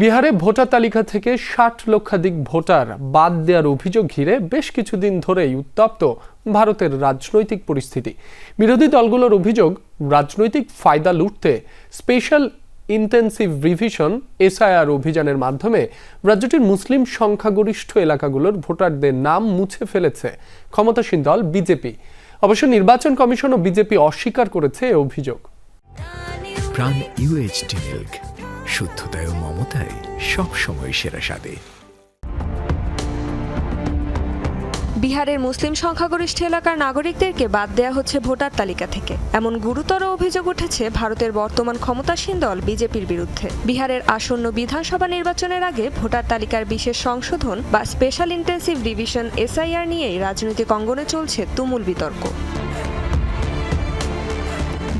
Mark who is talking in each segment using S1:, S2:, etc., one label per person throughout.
S1: বিহারে ভোটার তালিকা থেকে ষাট লক্ষাধিক ভোটার বাদ দেওয়ার অভিযোগ ঘিরে বেশ কিছুদিন ধরেই উত্তপ্ত ভারতের রাজনৈতিক পরিস্থিতি। বিরোধী দলগুলোর অভিযোগ, রাজনৈতিক ফায়দা লুটতে স্পেশাল ইন্টেন্সিভ রিভিশন এসআইআর অভিযানের মাধ্যমে রাজ্যটির মুসলিম সংখ্যাগরিষ্ঠ এলাকাগুলোর ভোটারদের নাম মুছে ফেলেছে ক্ষমতাসীন দল বিজেপি। অবশ্য নির্বাচন কমিশন ও বিজেপি অস্বীকার করেছে এ অভিযোগ।
S2: মিল্ক। শুদ্ধতায় ও মমতায় সবসময় সেরা স্বাদে।
S3: বিহারের মুসলিম সংখ্যাগরিষ্ঠ এলাকার নাগরিকদেরকে বাদ দেয়া হচ্ছে ভোটার তালিকা থেকে। এমন গুরুতর অভিযোগ উঠেছে ভারতের বর্তমান ক্ষমতাসীন দল বিজেপির বিরুদ্ধে। বিহারের আসন্ন বিধানসভা নির্বাচনের আগে ভোটার তালিকার বিশেষ সংশোধন বা স্পেশাল ইন্টেন্সিভ ডিভিশন এসআইআর নিয়েই রাজনৈতিক অঙ্গনে চলছে তুমুল বিতর্ক।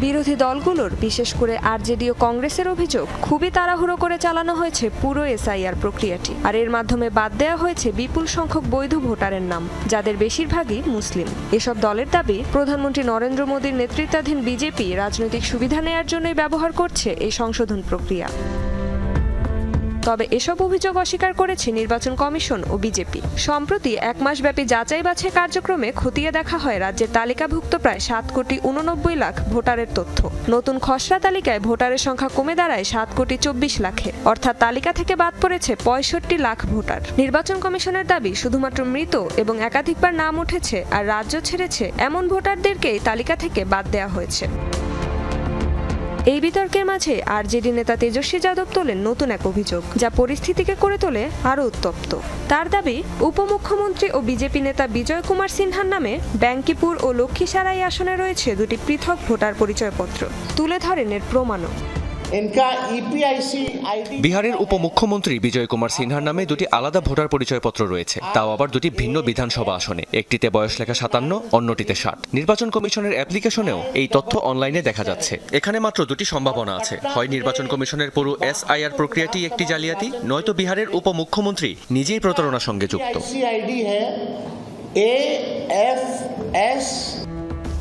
S3: বিরোধী দলগুলোর, বিশেষ করে আরজেডি ও কংগ্রেসের অভিযোগ, খুবই তাড়াহুড়ো করে চালানো হয়েছে পুরো এসআইআর প্রক্রিয়াটি। আর এর মাধ্যমে বাদ দেওয়া হয়েছে বিপুল সংখ্যক বৈধ ভোটারের নাম, যাদের বেশিরভাগই মুসলিম। এসব দলের দাবি, প্রধানমন্ত্রী নরেন্দ্র মোদীর নেতৃত্বাধীন বিজেপি রাজনৈতিক সুবিধা নেয়ার জন্যই ব্যবহার করছে এই সংশোধন প্রক্রিয়া। তবে এসব অভিযোগ অস্বীকার করেছে নির্বাচন কমিশন ও বিজেপি। সম্প্রতি এক মাসব্যাপী যাচাই বাছাই কার্যক্রমে খতিয়ে দেখা হয় রাজ্যের তালিকাভুক্ত প্রায় সাত কোটি উননব্বই লাখ ভোটারের তথ্য। নতুন খসড়া তালিকায় ভোটারের সংখ্যা কমে দাঁড়ায় সাত কোটি চব্বিশ লাখে। অর্থাৎ তালিকা থেকে বাদ পড়েছে পঁয়ষট্টি লাখ ভোটার। নির্বাচন কমিশনের দাবি, শুধুমাত্র মৃত এবং একাধিকবার নাম উঠেছে আর রাজ্য ছেড়েছে এমন ভোটারদেরকেই তালিকা থেকে বাদ দেওয়া হয়েছে। এই বিতর্কের মাঝে আরজেডি নেতা তেজস্বী যাদব তোলেন নতুন এক অভিযোগ, যা পরিস্থিতিকে করে তোলে আরও উত্তপ্ত। তার দাবি, উপমুখ্যমন্ত্রী ও বিজেপি নেতা বিজয় কুমার সিনহার নামে ব্যাঙ্কিপুর ও লক্ষ্মীসারাই আসনে রয়েছে দুটি পৃথক ভোটার পরিচয়পত্র। তুলে ধরেন এর প্রমাণও।
S4: বিহারের উপমুখ্যমন্ত্রী বিজয় কুমার সিনহার নামে দুটি আলাদা ভোটার পরিচয়পত্র রয়েছে। তাও আবার দুটি ভিন্ন বিধানসভা আসনে। একটিতে বয়স লেখা সাতান্ন অন্যটিতে ষাট। নির্বাচন কমিশনের অ্যাপ্লিকেশনেও এই তথ্য অনলাইনে দেখা যাচ্ছে। এখানে মাত্র দুটি সম্ভাবনা আছে। হয় নির্বাচন কমিশনের পুরো এসআইআর প্রক্রিয়াটি একটি জালিয়াতি নয়তো বিহারের উপমুখ্যমন্ত্রী নিজেই প্রতারণার সঙ্গে যুক্ত।
S5: এ এফ এস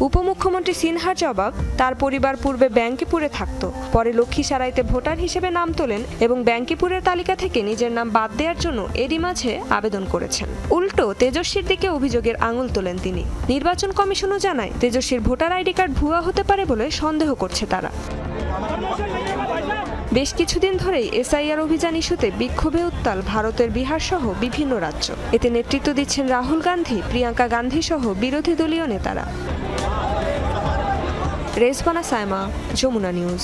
S3: উপমুখ্যমন্ত্রী সিনহার জবাব, তার পরিবার পূর্বে ব্যাঙ্কিপুরে থাকত। পরে লক্ষ্মী সারাইতে ভোটার হিসেবে নাম তোলেন এবং ব্যাঙ্কিপুরের তালিকা থেকে নিজের নাম বাদ দেওয়ার জন্য এরই মাঝে আবেদন করেছেন। উল্টো তেজস্বীর দিকে অভিযোগের আঙুল তোলেন তিনি। নির্বাচন কমিশনও জানায়, তেজস্বীর ভোটার আইডি কার্ড ভুয়া হতে পারে বলে সন্দেহ করছে তারা। বেশ কিছুদিন ধরেই এসআইআর অভিযান ইস্যুতে বিক্ষোভে উত্তাল ভারতের বিহার সহ বিভিন্ন রাজ্য। এতে নেতৃত্ব দিচ্ছেন রাহুল গান্ধী, প্রিয়াঙ্কা গান্ধী সহ বিরোধী দলীয় নেতারা। রেজবানা সায়মা, যমুনা নিউজ।